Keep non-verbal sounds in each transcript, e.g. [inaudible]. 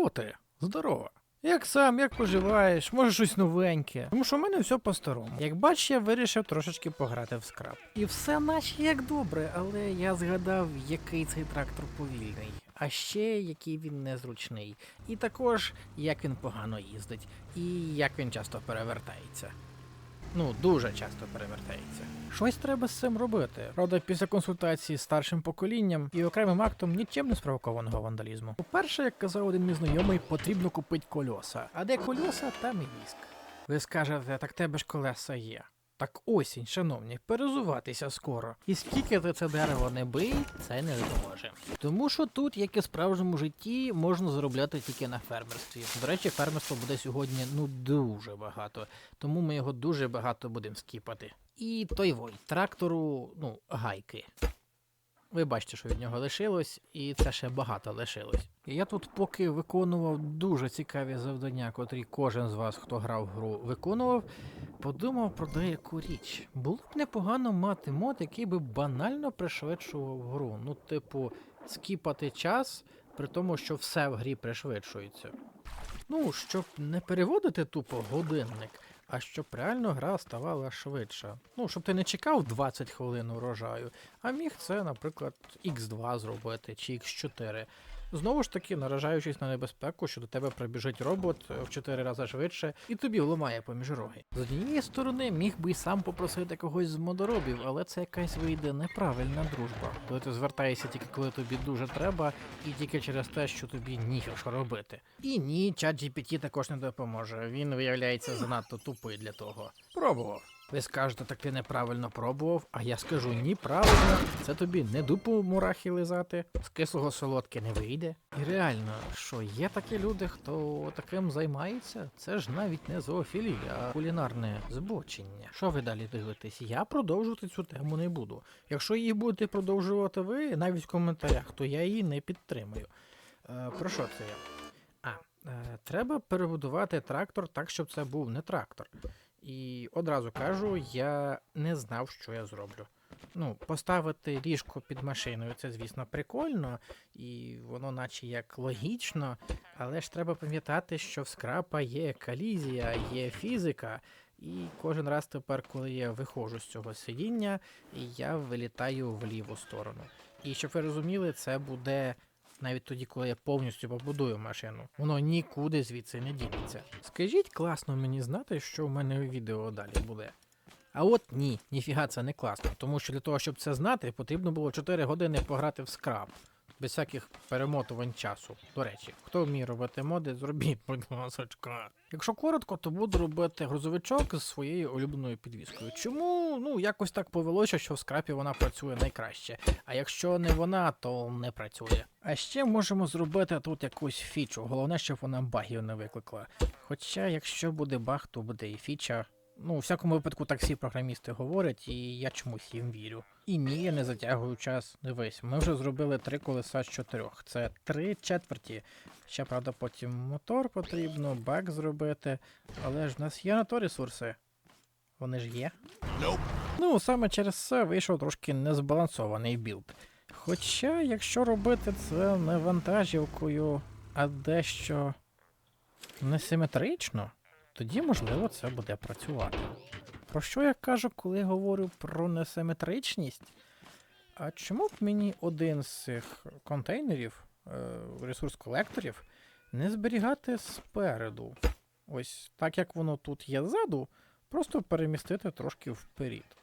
Шо ти? Здорово. Як сам, як поживаєш, може щось новеньке. Тому що в мене все по-старому. Як бач, я вирішив трошечки пограти в скраб. І все наче як добре, але я згадав, який цей трактор повільний. А ще який він незручний. І також як він погано їздить, і як він часто перевертається. Ну, дуже часто перевертається. Щось треба з цим робити. Правда, після консультації з старшим поколінням і окремим актом нічим не спровокованого вандалізму. По-перше, як казав один мій знайомий, потрібно купити кольоса. А де кольоса, там і віск. Ви скажете, так тебе ж колеса є. Так осінь, шановні, перезуватися скоро. І скільки ти це дерево не бий, це не допоможе. Тому що тут, як і в справжньому житті, можна заробляти тільки на фермерстві. До речі, фермерство буде сьогодні ну дуже багато, тому ми його дуже багато будемо скіпати. І той вой, трактору, ну, гайки. Ви бачите, що від нього лишилось, і це ще багато лишилось. Я тут поки виконував дуже цікаві завдання, котрі кожен з вас, хто грав в гру, виконував, подумав про деяку річ. Було б непогано мати мод, який би банально пришвидшував гру. Ну, типу, скіпати час, при тому, що все в грі пришвидшується. Ну, щоб не переводити тупо годинник, а щоб реально гра ставала швидша. Ну, щоб ти не чекав 20 хвилин урожаю, а міг це, наприклад, X2 зробити чи X4. Знову ж таки, наражаючись на небезпеку, що до тебе прибіжить робот е, в 4 рази швидше і тобі вламає поміж роги. З однієї сторони, міг би й сам попросити когось з модоробів, але це якась вийде неправильна дружба. Коли ти звертаєшся тільки коли тобі дуже треба, і тільки через те, що тобі ніхер що робити. І ні, чат GPT також не допоможе. Він виявляється занадто тупий для того. Пробував. Ви скажете, так ти неправильно пробував, а я скажу ні, правильно, це тобі не дупу мурахи лизати, з кислого солодке не вийде. І реально, що є такі люди, хто таким займається? Це ж навіть не зоофілія, а кулінарне збочення. Що ви далі дивитесь? Я продовжувати цю тему не буду. Якщо її будете продовжувати ви, навіть в коментарях, то я її не підтримую. Е, про що це я? А, е, треба перебудувати трактор так, щоб це був не трактор. І одразу кажу, я не знав, що я зроблю. Ну, поставити ліжко під машиною, це, звісно, прикольно, і воно наче як логічно, але ж треба пам'ятати, що в скрапа є колізія, є фізика, і кожен раз тепер, коли я виходжу з цього сидіння, я вилітаю в ліву сторону. І щоб ви розуміли, це буде навіть тоді, коли я повністю побудую машину. Воно нікуди звідси не дінеться. Скажіть класно мені знати, що в мене відео далі буде. А от ні, ніфіга це не класно, тому що для того, щоб це знати, потрібно було 4 години пограти в скраб. Без всяких перемотувань часу. До речі, хто вміє робити моди, зробіть, [laughs] будь ласочка. Якщо коротко, то буду робити грузовичок з своєю улюбленою підвіскою. Чому? Ну, якось так повелося, що в скрапі вона працює найкраще. А якщо не вона, то не працює. А ще можемо зробити тут якусь фічу. Головне, щоб вона багів не викликала. Хоча, якщо буде баг, то буде і фіча. Ну, у всякому випадку так всі програмісти говорять, і я чомусь їм вірю. І ні, я не затягую час. Дивись, ми вже зробили три колеса з чотирьох. Це три четверті. Ще, правда, потім мотор потрібно, бак зробити. Але ж в нас є на то ресурси. Вони ж є. Ну, саме через це вийшов трошки незбалансований білд. Хоча, якщо робити це не вантажівкою, а дещо несиметрично, тоді, можливо, це буде працювати. Про що я кажу, коли говорю про несиметричність? А чому б мені один з цих контейнерів, е, ресурс колекторів, не зберігати спереду? Ось так як воно тут є ззаду, просто перемістити трошки вперед.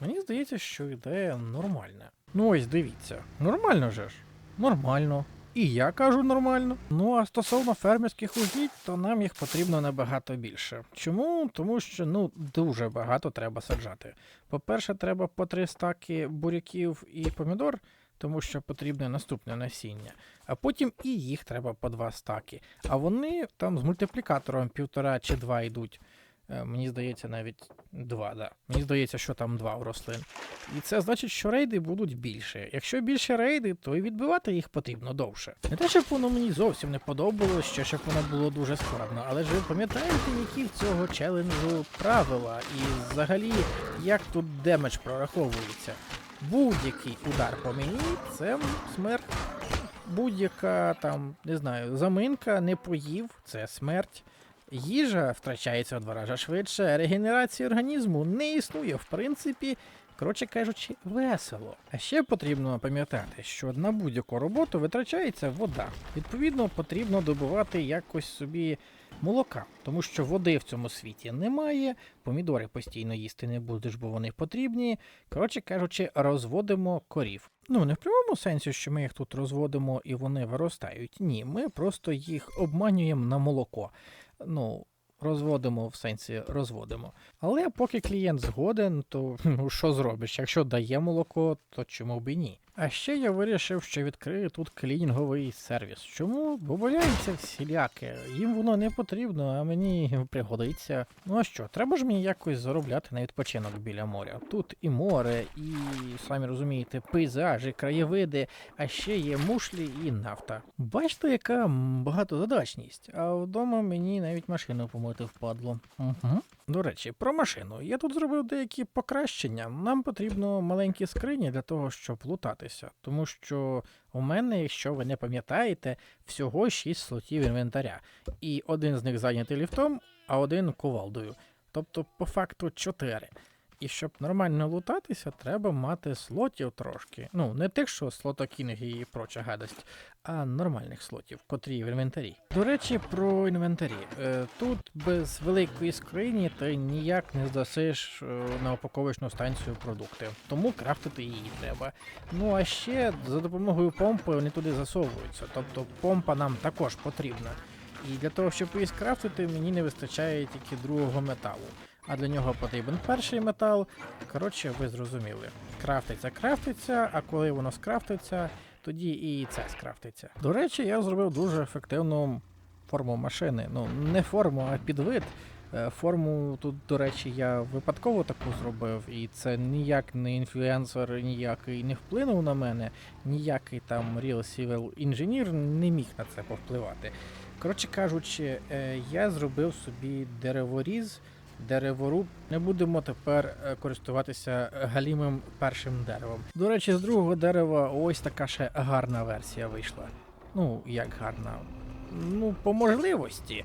Мені здається, що ідея нормальна. Ну ось дивіться, нормально же ж. Нормально. І я кажу нормально. Ну а стосовно фермерських угідь, то нам їх потрібно набагато більше. Чому? Тому що ну дуже багато треба саджати. По-перше, треба по три стаки буряків і помідор, тому що потрібне наступне насіння. А потім і їх треба по два стаки. А вони там з мультиплікатором півтора чи два йдуть. Е, Мені здається, навіть два, да. Мені здається, що там два в рослин. І це значить, що рейди будуть більше. Якщо більше рейди, то і відбивати їх потрібно довше. Не те, щоб воно мені зовсім не подобалось, що щоб воно було дуже складно, але ж ви пам'ятаєте, які в цього челенджу правила, і взагалі як тут демедж прораховується. Будь-який удар по мені це смерть. будь-яка там, не знаю, заминка, не поїв, це смерть. Їжа втрачається у два рази швидше, регенерація організму не існує, в принципі, коротше кажучи, весело. А ще потрібно пам'ятати, що на будь-яку роботу витрачається вода. Відповідно, потрібно добувати якось собі молока, тому що води в цьому світі немає, помідори постійно їсти не будеш, бо вони потрібні. Коротше кажучи, розводимо корів. Ну, не в прямому сенсі, що ми їх тут розводимо і вони виростають. Ні, ми просто їх обманюємо на молоко. Ну, розводимо в сенсі розводимо. Але поки клієнт згоден, то ну, що зробиш? Якщо дає молоко, то чому б і ні? А ще я вирішив, що відкрию тут клінінговий сервіс. Чому? Бо валяється всіляке. Їм воно не потрібно, а мені пригодиться. Ну а що, треба ж мені якось заробляти на відпочинок біля моря. Тут і море, і самі розумієте, пейзажі, краєвиди, а ще є мушлі і нафта. Бачите, яка багатозадачність, а вдома мені навіть машину помити впадло. Угу. До речі, про машину. Я тут зробив деякі покращення. Нам потрібно маленькі скрині для того, щоб лутатися. Тому що у мене, якщо ви не пам'ятаєте, всього 6 слотів інвентаря. І один з них зайнятий ліфтом, а один кувалдою. Тобто, по факту, 4. І щоб нормально лутатися, треба мати слотів трошки. Ну, не тих, що слотокінги і проча гадость, а нормальних слотів, котрі в інвентарі. До речі, про інвентарі. Е, Тут без великої скрині ти ніяк не здасиш е, на упаковочну станцію продукти, тому крафтити її треба. Ну а ще за допомогою помпи вони туди засовуються. Тобто помпа нам також потрібна. І для того, щоб її скрафтити, мені не вистачає тільки другого металу. А для нього потрібен перший метал. Коротше, ви зрозуміли. Крафтиться, крафтиться, а коли воно скрафтиться, тоді і це скрафтиться. До речі, я зробив дуже ефективну форму машини. Ну, не форму, а підвид. Е, Форму тут, до речі, я випадково таку зробив, і це ніяк не інфлюенсер, ніякий не вплинув на мене, ніякий там Real Civil інженір не міг на це повпливати. Коротше кажучи, е, я зробив собі дереворіз, дереворуб. Не будемо тепер е, користуватися галімим першим деревом. До речі, з другого дерева ось така ще гарна версія вийшла. Ну, як гарна. Ну, по можливості.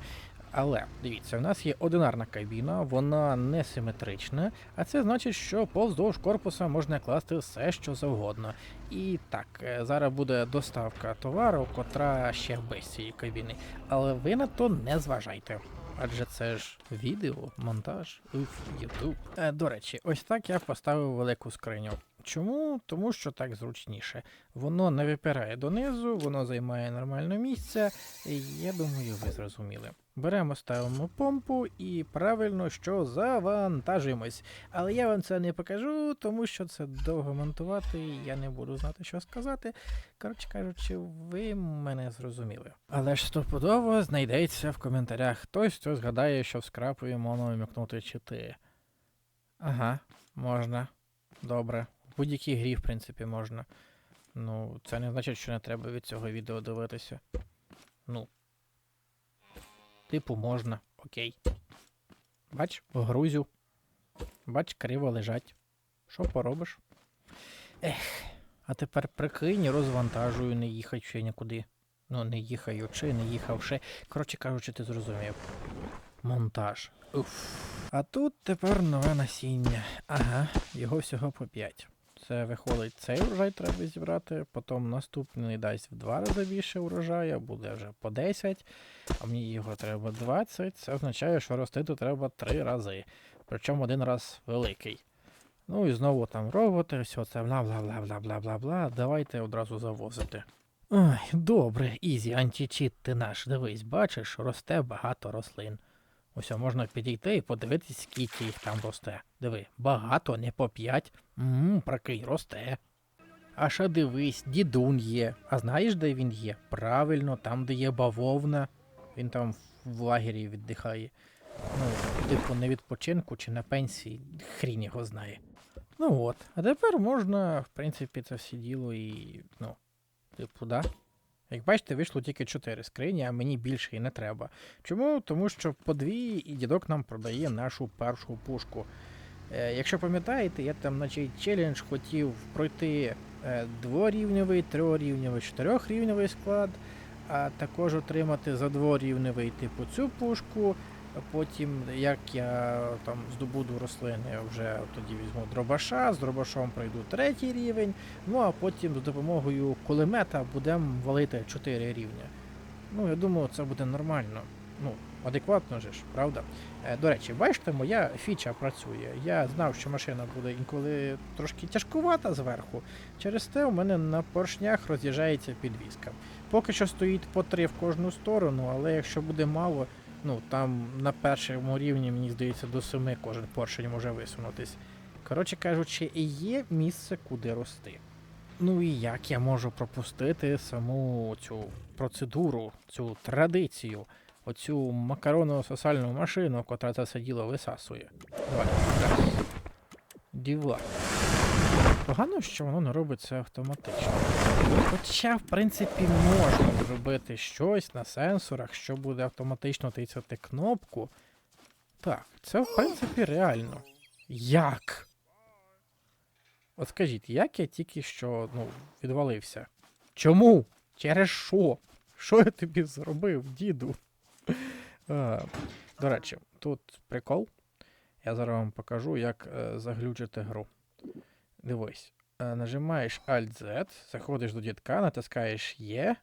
Але дивіться, у нас є одинарна кабіна, вона не симетрична, а це значить, що повздовж корпуса можна класти все, що завгодно. І так, е, зараз буде доставка товару, котра ще без цієї кабіни. Але ви на то не зважайте. Адже це ж відео, монтаж, уф, Ютуб. Е, до речі, ось так я поставив велику скриню. Чому? Тому що так зручніше. Воно не випирає донизу, воно займає нормальне місце. І я думаю, ви зрозуміли. Беремо, ставимо помпу і правильно що завантажуємось. Але я вам це не покажу, тому що це довго монтувати, і я не буду знати, що сказати. Коротше кажучи, ви мене зрозуміли. Але ж стопудово знайдеться в коментарях хтось, хто згадає, що в скрапою можна вмикнути чити. Ага, можна. Добре. В будь-якій грі, в принципі, можна. Ну, це не значить, що не треба від цього відео дивитися. Ну. Типу, можна, окей. Бач, грузю. Бач, криво лежать. Що поробиш? Ех, а тепер прикинь, розвантажую, не ще нікуди. Ну, не їхаючи, не їхавши. Коротше кажучи, ти зрозумів. Монтаж. Уф. А тут тепер нове насіння. Ага, його всього по 5. Це виходить, цей урожай треба зібрати, потім наступний дасть в два рази більше урожаю, буде вже по 10, а мені його треба 20. Це означає, що ростити треба 3 рази. Причому один раз великий. Ну і знову там роботи, все це бла бла бла бла бла бла бла. Давайте одразу завозити. Ой, добре, ізі, античіт ти наш, дивись, бачиш, росте багато рослин. Ось можна підійти і подивитись, скільки їх там росте. Диви, багато, не по п'ять. Ммм, прикинь, росте. А ще дивись, дідун є. А знаєш, де він є? Правильно, там, де є бавовна. Він там в лагері віддихає. Ну, типу, на відпочинку чи на пенсії, хрін його знає. Ну от, а тепер можна, в принципі, це все діло і. ну, типу, да. Як бачите, вийшло тільки 4 скрині, а мені більше і не треба. Чому? Тому що по дві і дідок нам продає нашу першу пушку. Е, якщо пам'ятаєте, я там на чий челендж хотів пройти е, дворівневий, трьохрівневий, чотирьохрівневий склад, а також отримати за дворівневий типу цю пушку. Потім, як я там здобуду рослини, вже тоді візьму дробаша, з дробашом пройду третій рівень, ну а потім з допомогою кулемета будемо валити 4 рівня. Ну, я думаю, це буде нормально. Ну, адекватно же ж, правда? Е, До речі, бачите, моя фіча працює. Я знав, що машина буде інколи трошки тяжкувата зверху. Через те у мене на поршнях роз'їжджається підвіска. Поки що стоїть по три в кожну сторону, але якщо буде мало, ну там на першому рівні, мені здається, до семи кожен поршень може висунутись. Коротше кажучи, є місце, куди рости. Ну і як я можу пропустити саму цю процедуру, цю традицію, оцю макаронно-сосальну машину, котра це все діло висасує. Давай. Діва. Погано, що воно не робить це автоматично. Хоча, в принципі, можна зробити щось на сенсорах, що буде автоматично тицяти кнопку. Так, це в принципі реально. Як? От скажіть, як я тільки що ну, відвалився? Чому? Через що? Що я тобі зробив, діду? А, до речі, тут прикол. Я зараз вам покажу, як е, заглючити гру. Дивись, нажимаєш Alt-Z, заходиш до дітка, натискаєш Є.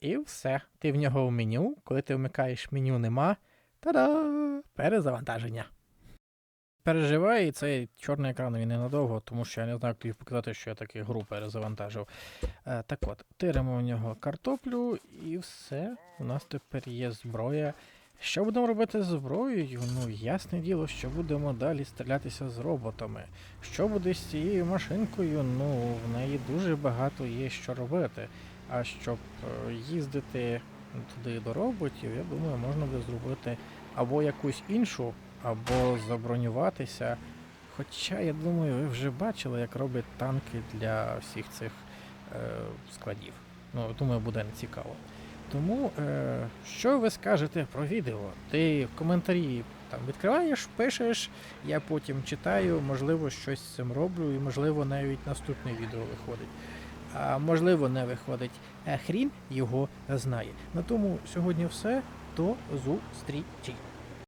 І все. Ти в нього в меню. Коли ти вмикаєш меню нема. Та-да! Перезавантаження. Переживай, і цей чорний екран він ненадовго, тому що я не знаю, як тобі показати, що я таки гру перезавантажив. Е, так от, тиримо в нього картоплю, і все. У нас тепер є зброя. Що будемо робити з зброєю? Ну, ясне діло, що будемо далі стрілятися з роботами. Що буде з цією машинкою? Ну, в неї дуже багато є що робити. А щоб е, їздити туди до роботів, я думаю, можна буде зробити або якусь іншу, або забронюватися. Хоча, я думаю, ви вже бачили, як роблять танки для всіх цих е, складів. Ну, думаю, буде цікаво. Тому, е, що ви скажете про відео? Ти в коментарі там відкриваєш, пишеш, я потім читаю, можливо, щось з цим роблю, і можливо навіть наступне відео виходить. А можливо, не виходить. Е, хрін його знає. На тому сьогодні все. До зустрічі.